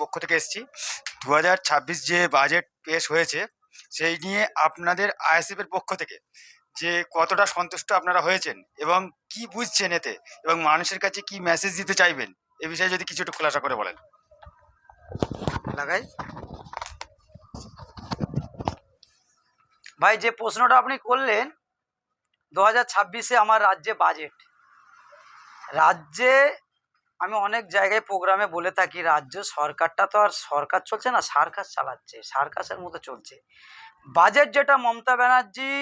পক্ষ থেকে এসেছি। দু হাজার ছাব্বিশ যে বাজেট পেশ হয়েছে, সেই নিয়ে আপনাদের আইএসএফ এর পক্ষ থেকে যে কতটা সন্তুষ্ট আপনারা হয়েছেন এবং কি বুঝছেন এতে এবং মানুষের কাছে কি মেসেজ দিতে চাইবেন, এ বিষয়ে যদি কিছু একটু খোলাসা করে বলেন। লাগাই। ভাই, যে প্রশ্নটা আপনি করলেন দু হাজার ছাব্বিশে আমার রাজ্যে বাজেট রাজ্যে আমি অনেক জায়গায় প্রোগ্রামে বলে থাকি, রাজ্য সরকারটা তো আর সরকার চলছে না, সার্কাস চালাচ্ছে, সার্কাসের মতো চলছে। বাজেট যেটা মমতা ব্যানার্জি,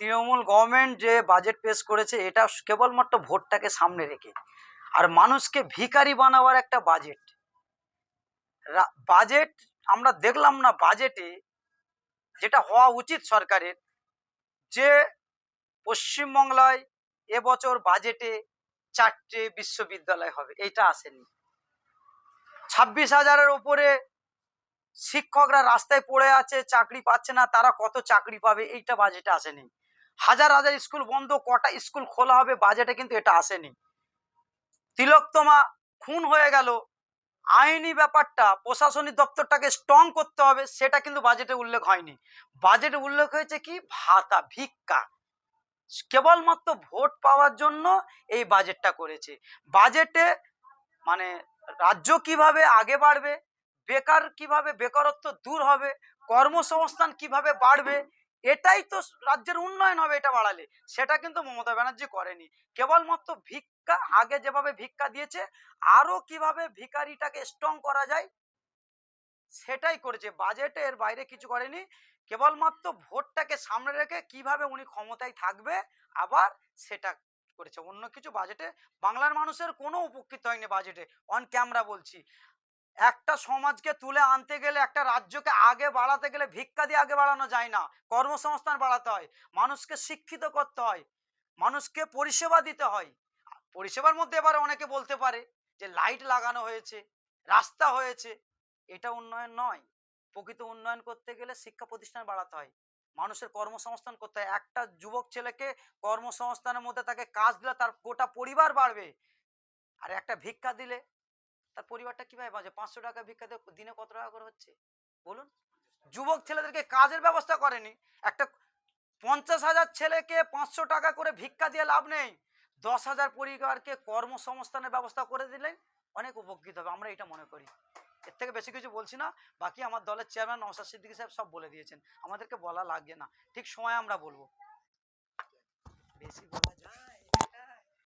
তৃণমূল গভর্নমেন্ট যে বাজেট পেশ করেছে, এটা কেবলমাত্র ভোটটাকে সামনে রেখে। আর মানুষকে ভিখারি বানাবার একটা বাজেট বাজেট আমরা দেখলাম না বাজেটে যেটা হওয়া উচিত সরকারের, যে পশ্চিমবাংলায় এবছর বাজেটে চারটে বিশ্ববিদ্যালয় হবে, এইটা আসেনি। ছাব্বিশ হাজারের উপরে শিক্ষকরা রাস্তায় পড়ে আছে, চাকরি পাচ্ছে না, তারা কত চাকরি পাবে, এইটা বাজেটে আসেনি। হাজার হাজার স্কুল বন্ধ, কটা স্কুল খোলা হবে বাজেটে কিন্তু এটা আসেনি। তিলোত্তমা খুন হয়ে গেল, আইনি ব্যাপারটা, প্রশাসনিক দপ্তরটাকে স্ট্রং করতে হবে, সেটা কিন্তু বাজেটে উল্লেখ হয়নি। বাজেটে উল্লেখ হয়েছে কি? ভাতা, ভিক্ষা। কেবলমাত্র ভোট পাওয়ার জন্য এই বাজেটটা করেছে। বাজেটে মানে রাজ্য কীভাবে আগে বাড়বে, বেকার কীভাবে বেকারত্ব দূর হবে, কর্মসংস্থান কীভাবে বাড়বে, এটাই তো রাজ্যের উন্নয়ন হবে এটা বাড়ালে। সেটা কিন্তু মমতা ব্যানার্জি করেনি। কেবলমাত্র ভিক্ষা, আগে যেভাবে ভিক্ষা দিয়েছে, আরও কীভাবে ভিকারিটাকে স্ট্রং করা যায়, সেটাই করেছে। বাজেটে এর বাইরে কিছু করেনি। কেবলমাত্র ভোটটাকে সামনে রেখে কীভাবে উনি ক্ষমতায় থাকবে, আবার সেটা করেছে। অন্য কিছু বাজেটে বাংলার মানুষের কোনো উপকৃত হয়নি বাজেটে অন ক্যামেরা বলছি। একটা সমাজকে তুলে আনতে গেলে, একটা রাজ্যকে আগে বাড়াতে গেলে ভিক্ষা দিয়ে আগে বাড়ানো যায় না। কর্মসংস্থান বাড়াতে হয়। মানুষকে শিক্ষিত করতে হয়। মানুষকে পরিষেবা দিতে হয়। পরিষেবার মধ্যে এবার অনেকে বলতে পারে যে, লাইট লাগানো হয়েছে, রাস্তা হয়েছে। এটা উন্নয়ন নয়। প্রকৃত উন্নয়ন করতে গেলে শিক্ষা প্রতিষ্ঠান বাড়াতে হয়। মানুষের কর্মসংস্থান করতে হয়। একটা যুবক ছেলেকে কর্মসংস্থানের মধ্যে তাকে কাজ দিলে তার গোটা পরিবার বাড়বে। আর একটা ভিক্ষা দিলে তার পরিবারটা কীভাবে বাঁচে পাঁচশো টাকা ভিক্ষা দিয়ে দিনে কত টাকা করে হচ্ছে? বলুন। যুবক ছেলেদেরকে কাজের ব্যবস্থা করেনি। একটা পঞ্চাশ হাজার ছেলেকে পাঁচশো টাকা করে ভিক্ষা দিয়ে লাভ নেই। দশ হাজার পরিবারকে কর্মসংস্থানের ব্যবস্থা করে দিলে অনেক উপকৃত হবে। আমরা এটা মনে করি। এর থেকে বেশি কিছু বলছি না। বাকি আমার দলের চেয়ারম্যান নওসাদ সিদ্দিকী সাহেব সব বলে দিয়েছেন। আমাদেরকে বলা লাগে না। ঠিক সময় আমরা বলব। বেশি বলা যায়